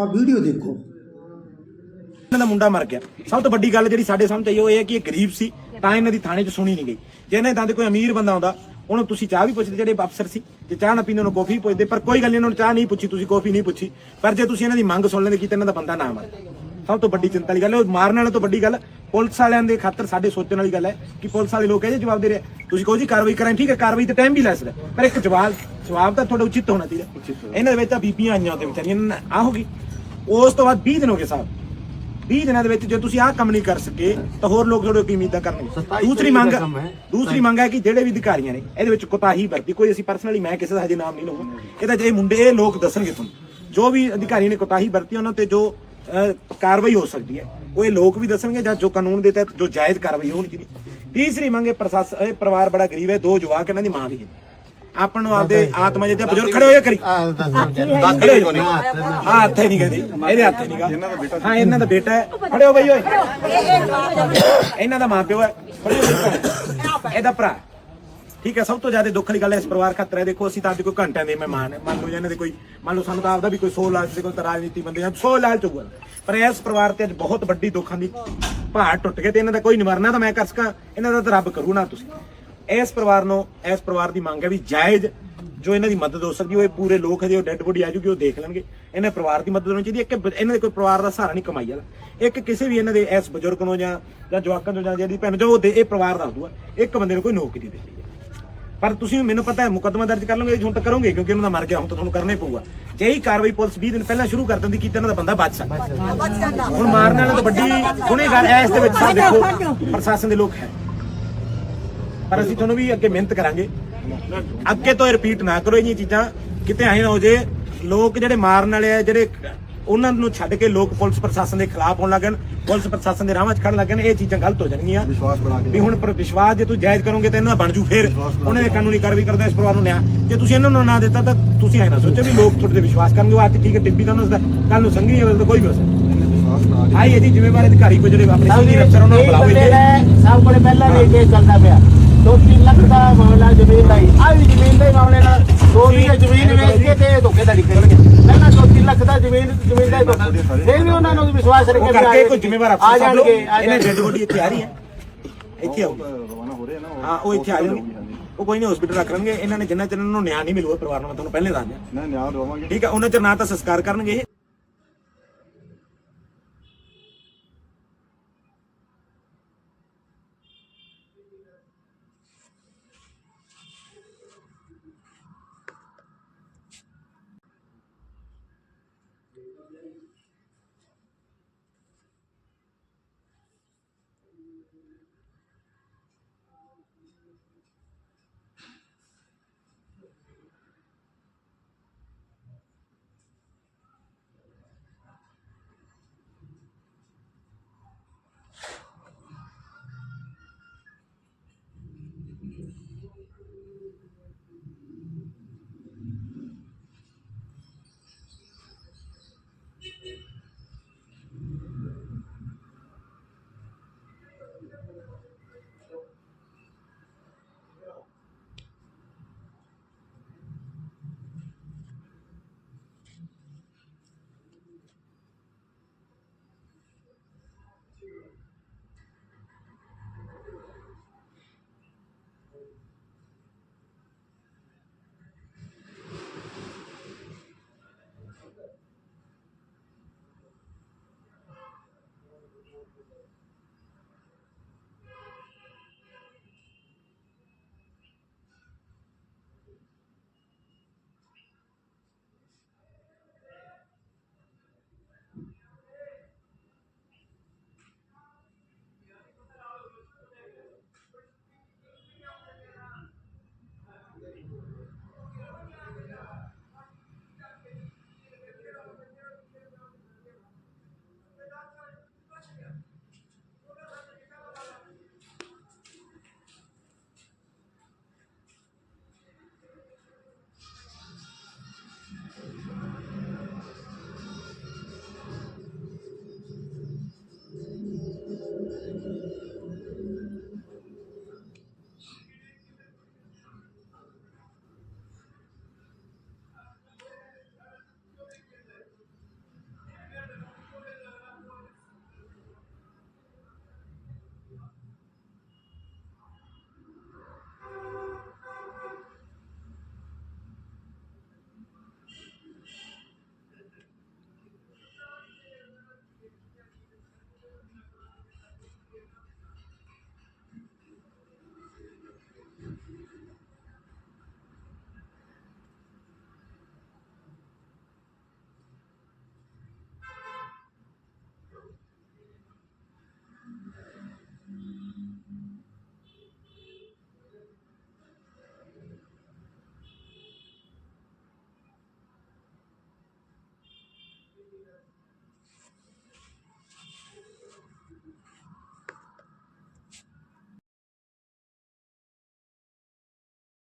ਆ ਵੀਡੀਓ ਦੇਖੋ। ਇਹਨਾਂ ਦਾ ਮੁੰਡਾ ਮਰ ਗਿਆ। ਸਭ ਤੋਂ ਵੱਡੀ ਗੱਲ ਜਿਹੜੀ ਸਾਡੇ ਸਾਹਮਣੇ ਆਈ ਉਹ ਇਹ ਹੈ ਕਿ ਇਹ ਗਰੀਬ ਸੀ ਤਾਂ ਇਹਨਾਂ ਦੀ ਥਾਣੇ 'ਚ ਸੁਣੀ ਨਹੀਂ ਗਈ। ਜੇ ਇਹਨਾਂ ਦਾ ਕੋਈ ਅਮੀਰ ਬੰਦਾ ਆਉਂਦਾ ਉਹਨੂੰ ਤੁਸੀਂ ਚਾਹ ਵੀ ਪੁੱਛਦੇ ਜਿਹੜੇ ਅਫਸਰ ਸੀ ਜੇ ਚਾਹ ਨਾ ਪੀਂਦੇ ਉਹਨੂੰ ਕਾਫੀ ਪੁੱਛਦੇ ਪਰ ਕੋਈ ਗੱਲ ਨਹੀਂ ਇਹਨਾਂ ਨੂੰ ਚਾਹ ਨਹੀਂ ਪੁੱਛੀ ਤੁਸੀਂ ਕਾਫੀ ਨਹੀਂ ਪੁੱਛੀ। ਪਰ ਜੇ ਤੁਸੀਂ ਇਹਨਾਂ ਦੀ ਮੰਗ ਸੁਣ ਲੈਂਦੇ ਕਿ ਇਹਨਾਂ ਦਾ ਬੰਦਾ ਨਾ ਮਰ ਸਭ ਤੋਂ ਵੱਡੀ ਚਿੰਤਾ ਵਾਲੀ ਗੱਲ ਹੈ ਉਹ ਮਾਰਨ ਵਾਲੇ ਤੋਂ ਵੱਡੀ ਗੱਲ ਪੁਲਿਸ ਵਾਲਿਆਂ ਦੇ ਖਾਤਰ ਸਾਡੇ ਸੋਚਣ ਵਾਲੀ ਗੱਲ ਹੈ ਕਿ ਪੁਲਿਸ ਵਾਲੇ ਲੋਕ ਇਹ ਜਿਹੇ ਜਵਾਬ ਦੇ ਰਹੇ। ਤੁਸੀਂ ਕਹੋ ਜੀ ਕਾਰਵਾਈ ਕਰਾਂ ਠੀਕ ਹੈ ਕਾਰਵਾਈ ਤੇ ਟਾਈਮ ਵੀ ਲੈ ਸਕਦਾ ਪਰ ਇੱਕ ਜਵਾਬ ਜਵਾਬ ਤਾਂ ਤੁਹਾਡਾ ਉਚਿਤ ਹੋਣਾ ਚਾਹੀਦਾ। ਇਹਨਾਂ ਦੇ ਵਿੱਚ ਤਾਂ ਬੀਬੀਆਂ ਆਈਆਂ ਤੇ ਵਿਚਾਰੀਆਂ ਇਹਨਾਂ ਨਾਲ ਆ ਹੋ ਗਈ। ਉਸ ਤੋਂ ਬਾਅਦ 20 ਦਿਨ ਹੋ ਗਏ ਸਾਹਿਬ। 20 ਦਿਨਾਂ ਦੇ ਵਿੱਚ ਜੇ ਤੁਸੀਂ ਆਹ ਕੰਮ ਨਹੀਂ ਕਰ ਸਕੇ ਤਾਂ ਹੋਰ ਲੋਕ ਤੁਹਾਡੇ ਕੀ ਉਮੀਦਾਂ ਕਰਨਗੇ? ਦੂਸਰੀ ਮੰਗ ਦੂਸਰੀ ਮੰਗ ਹੈ ਕਿ ਜਿਹੜੇ ਵੀ ਅਧਿਕਾਰੀਆਂ ਨੇ ਇਹਦੇ ਵਿੱਚ ਕੋਤਾਹੀ ਵਰਤੀ। ਕੋਈ ਅਸੀਂ ਪਰਸਨਲੀ ਮੈਂ ਕਿਸੇ ਦਾ ਹਜੇ ਨਾਮ ਨਹੀਂ ਲਵਾਂਗਾ ਇਹਦਾ ਜੇ ਮੁੰਡੇ ਇਹ ਲੋਕ ਦੱਸਣਗੇ ਤੁਹਾਨੂੰ। ਜੋ ਵੀ ਅਧਿਕਾਰੀ ਨੇ ਕੋਤਾਹੀ ਵਰਤੀ ਉਹਨਾਂ ਤੇ ਜੋ ਕਾਰਵਾਈ ਹੋ ਸਕਦੀ ਹੈ। ਉਹ ਇਹ ਲੋਕ ਵੀ ਦੱਸਣਗੇ ਜਾਂ ਜੋ ਕਾਨੂੰਨ ਦੇ ਤਹਿਤ ਜੋ ਜਾਇਜ਼ ਕਾਰਵਾਈ ਹੋਣੀ ਚਾਹੀਦੀ। ਤੀਸਰੀ ਮੰਗ ਹੈ ਪ੍ਰਸ਼ਾਸਨ ਇਹ ਪਰਿਵਾਰ ਬੜਾ ਗਰੀਬ ਹੈ ਦੋ ਜਵਾਕ ਇਹਨਾਂ ਦੀ ਮਾਂ ਵੀ ਹੈ। ਆਪਾਂ ਨੂੰ ਆਪਦੇ ਆਤਮਾ ਜਿਹਦੇ ਬਜ਼ੁਰਗ ਖੜੇ ਹੋਏ ਕਰੀ। ਖੜੇ ਹੋ ਜਾਓ। ਹਾਂ ਹੱਥ ਹੀ ਨਹੀਂ ਕਹਦੀ ਇਹਦੇ ਹੱਥ ਹੀ ਨਹੀਂਗਾ ਹਾਂ ਇਹਨਾਂ ਦਾ ਬੇਟਾ ਹੈ। ਖੜੇ ਹੋ ਬਈ ਓਏ। ਇਹਨਾਂ ਦਾ ਮਾਪਿਓ ਹੈ। ਖੜੇ ਹੋ ਬਈ। ਇਹਦਾ ਭਰਾ। ਠੀਕ ਹੈ ਸਭ ਤੋਂ ਜ਼ਿਆਦਾ ਦੁੱਖ ਵਾਲੀ ਗੱਲ ਹੈ ਇਸ ਪਰਿਵਾਰ ਖਾਤਰ ਹੈ। ਦੇਖੋ ਅਸੀਂ ਤਾਂ ਅੱਜ ਕੋਈ ਘੰਟਿਆਂ ਦੇ ਮਹਿਮਾਨ ਹੈ। ਮੰਨ ਲਓ ਇਹਨਾਂ ਦੇ ਕੋਈ ਮੰਨ ਲਓ ਸਾਨੂੰ ਤਾਂ ਆਪਦਾ ਵੀ ਕੋਈ 100 ਲਾਖ ਦੇ ਕੋਈ ਤਾਂ ਰਾਜਨੀਤੀ ਬੰਦੇ ਜਾਂ 100 ਲਾਖ ਚੁਗਲ ਪਰ ਇਸ ਪਰਿਵਾਰ ਤੇ ਅੱਜ ਬਹੁਤ ਵੱਡੀ ਦੁੱਖਾਂ ਦੀ ਪਹਾੜ ਟੁੱਟ ਗਏ ਤੇ ਇਹਨਾਂ ਦਾ ਕੋਈ ਨਿਵਾਰਨਾ ਤਾਂ ਮੈਂ ਕਰ ਸਕਾਂ। ਇਹਨਾਂ ਦਾ ਤਾਂ ਰੱਬ ਕਰੂ ਨਾ ਤੁਸੀਂ। ਇਸ ਪਰਿਵਾਰ ਨੂੰ ਇਸ ਪਰਿਵਾਰ ਦੀ ਮੰਗ ਹੈ ਵੀ ਜਾਇਜ਼ ਜੋ ਇਹਨਾਂ ਦੀ ਮਦਦ ਹੋ ਸਕਦੀ ਉਹ ਇਹ ਪੂਰੇ ਲੋਕ ਉਹ ਡੈੱਡ ਬੋਡੀ ਆ ਜੂਗੀ ਉਹ ਦੇਖ ਲੈਣਗੇ। ਇਹਨਾਂ ਪਰਿਵਾਰ ਦੀ ਮਦਦ ਹੋਣੀ ਚਾਹੀਦੀ ਹੈ ਕਿ ਇਹਨਾਂ ਦੇ ਕੋਈ ਪਰਿਵਾਰ ਦਾ ਸਹਾਰਾ ਨਹੀਂ ਕਮਾਈ ਵਾਲਾ। ਇੱਕ ਕਿਸੇ ਵੀ ਇਹਨਾਂ ਦੇ ਇਸ ਬਜ਼ੁਰਗ ਨੂੰ ਜਾਂ ਜਾਂ ਜਵਾਕਾਂ ਨੂੰ ਜਾਂ ਜਿਹਦੀ ਭੈਣ ਜੋ ਉਹ ਦੇ ਇਹ ਪਰਿਵਾਰ ਦੱਸ ਦੂਗਾ ਇੱਕ ਬੰਦੇ ਨੂੰ ਕੋਈ ਨੌਕਰੀ ਦੇ ਹੈ ਪਰ ਤੁਸੀਂ ਮੈਨੂੰ ਪਤਾ ਹੈ ਮੁਕੱਦਮਾ ਦਰਜ ਕਰ ਲਓਗੇ ਹੁਣ ਤਾਂ ਕਰੋਗੇ ਕਿਉਂਕਿ ਉਹਨਾਂ ਦਾ ਮਰ ਗਿਆ ਹੁਣ ਤਾਂ ਤੁਹਾਨੂੰ ਕਰਨਾ ਹੀ ਪਊਗਾ। ਜੇ ਹੀ ਕਾਰਵਾਈ ਪੁਲਿਸ 20 ਦਿਨ ਪਹਿਲਾਂ ਸ਼ੁਰੂ ਕਰ ਦਿੰਦੀ ਕਿ ਇਹਨਾਂ ਦਾ ਬੰਦਾ ਬਚ ਸਕਦਾ। ਹੁਣ ਮਾਰਨ ਵਾਲਾ ਤਾਂ ਵੱਡੀ ਗੁਨੇਗਾਰ ਹੈ ਇਸ ਦੇ ਵਿੱਚ। ਦੇਖੋ ਪ੍ਰਸ਼ਾਸਨ ਦੇ ਲੋਕ ਹੈ। ਪਰ ਅਸੀਂ ਤੁਹਾਨੂੰ ਵੀ ਅੱਗੇ ਮਿਹਨਤ ਕਰਾਂਗੇ। ਅੱਗੇ ਤੋਂ ਰਿਪੀਟ ਨਾ ਕਰੋ ਇਹ ਚੀਜ਼ਾਂ। ਕਿਤੇ ਐਂ ਨਾ ਹੋ ਜੇ ਲੋਕ ਜਿਹੜੇ ਮਾਰਨ ਵਾਲੇ ਆ ਜਿਹੜੇ ਉਹਨਾਂ ਨੂੰ ਛੱਡ ਕੇ ਲੋਕ ਪੁਲਿਸ ਪ੍ਰਸ਼ਾਸਨ ਦੇ ਖਿਲਾਫ ਹੋਣ ਲੱਗਣ ਪੁਲਿਸ ਪ੍ਰਸ਼ਾਸਨ ਦੇ ਰਾਹਾਂ 'ਚ ਖੜਨ ਲੱਗਣ ਇਹ ਚੀਜ਼ਾਂ ਗਲਤ ਹੋ ਜਾਣਗੀਆਂ। ਵਿਸ਼ਵਾਸ ਬਣਾ ਕੇ ਵੀ ਹੁਣ ਪਰ ਵਿਸ਼ਵਾਸ ਜੇ ਤੂੰ ਜਾਇਜ਼ ਕਰੋਗੇ ਤਾਂ ਇਹਨਾਂ ਦਾ ਬਣ ਜੂ ਫੇਰ। ਉਹਨਾਂ ਦੇ ਕਾਨੂੰਨੀ ਕਾਰਵਾਈ ਕਰਦਾ ਇਸ ਪਰਿਵਾਰ ਨੂੰ ਨਿਆਂ ਜੇ ਤੁਸੀਂ ਇਹਨਾਂ ਨੂੰ ਨਾ ਦਿੱਤਾ ਤਾਂ ਤੁਸੀਂ ਐ ਨਾ ਸੋਚੋ ਵੀ ਲੋਕ ਤੁਹਾਡੇ ਤੇ ਵਿਸ਼ਵਾਸ ਕਰਨਗੇ ਉਹ ਅੱਜ ਠੀਕ ਹੈ ਟਿੱਬੀ ਦਾ ਨਸਦਾ ਕੱਲ ਨੂੰ ਸੰਗੀ ਹੋਵੇ ਤਾਂ ਕੋਈ ਵੀ ਹੋ ਸਕਦਾ। ਆਈ ਇਹਦੀ ਜ਼ਿੰਮੇਵਾਰੀ ਅਧਿਕਾਰੀ ਕੋ ਜਿਹੜੇ ਆਪਣੇ ਸੀਨੀਅਰ ਅਫਸਰ ਉਹਨਾਂ ਨੂੰ ਬੁਲਾਓ ਸਭ ਕੋਲੇ ਪਹਿਲਾਂ ਵੀ ਕੇਸ ਚੱਲਦਾ ਪਿਆ। 2-3 ਲੱਖ ਦਾ ਮਾਮਲਾ ਜ਼ਮੀਨ ਦਾ ਹੀ ਆ ਵੀ ਜ਼ਮੀਨ ਦੇ ਮਾਮਲੇ ਨਾਲ ਦੋ ਵੀ ਜ਼ਮੀਨ ਵੇਚ ਕੇ ਤੇ ਧੋਖੇਧੜੀ ਕਰਨਗੇ ਪਹਿਲਾਂ 2-3 ਲੱਖ ਦਾ ਜ਼ਮੀਨ ਜ਼ਮੀਨ ਦਾ ਹੀ ਧੋਖਾ। ਫਿਰ ਵੀ ਉਹਨਾਂ ਨੂੰ ਵਿਸ਼ਵਾਸ ਰੱਖ ਉਹ ਕੇ ਕਰਕੇ ਕੋਈ ਜ਼ਿੰਮੇਵਾਰ ਆ ਅਫਸਰ ਸਭ ਲੋਕ ਜਾਣਗੇ ਆ ਇਹਨੇ ਜਾਣਗੇ। ਡੈਡ ਬੋਡੀ ਇੱਥੇ ਆ ਰਹੀ ਹੈ। ਇੱਥੇ ਆਉਗੀ ਰਵਾਨਾ ਹੋ ਰਹੇ ਆ ਨਾ ਹਾਂ ਉਹ ਇੱਥੇ ਆ ਜਾਣਗੇ। ਉਹ ਕੋਈ ਨਹੀਂ ਹਸਪੀਟਲ ਰੱਖ ਲੈਣਗੇ। ਇਹਨਾਂ ਨੇ ਜਿੰਨਾ ਚਿਰ ਇਹਨਾਂ ਨੂੰ ਨਿਆਂ ਨਹੀਂ ਮਿਲੂਗਾ ਪਰਿਵਾਰ ਨੂੰ ਮੈਂ ਤੁਹਾਨੂੰ ਪਹਿਲੇ ਦੱਸ ਦਿਆਂ। ਨਾ ਨਿਆਂ ਦਵਾਵਾਂਗੇ। ਠੀਕ ਹੈ ਉਹਨਾਂ ਚਿਰ ਨਾ ਤਾਂ ਸੰਸਕਾਰ ਕਰਨਗੇ ਇਹ।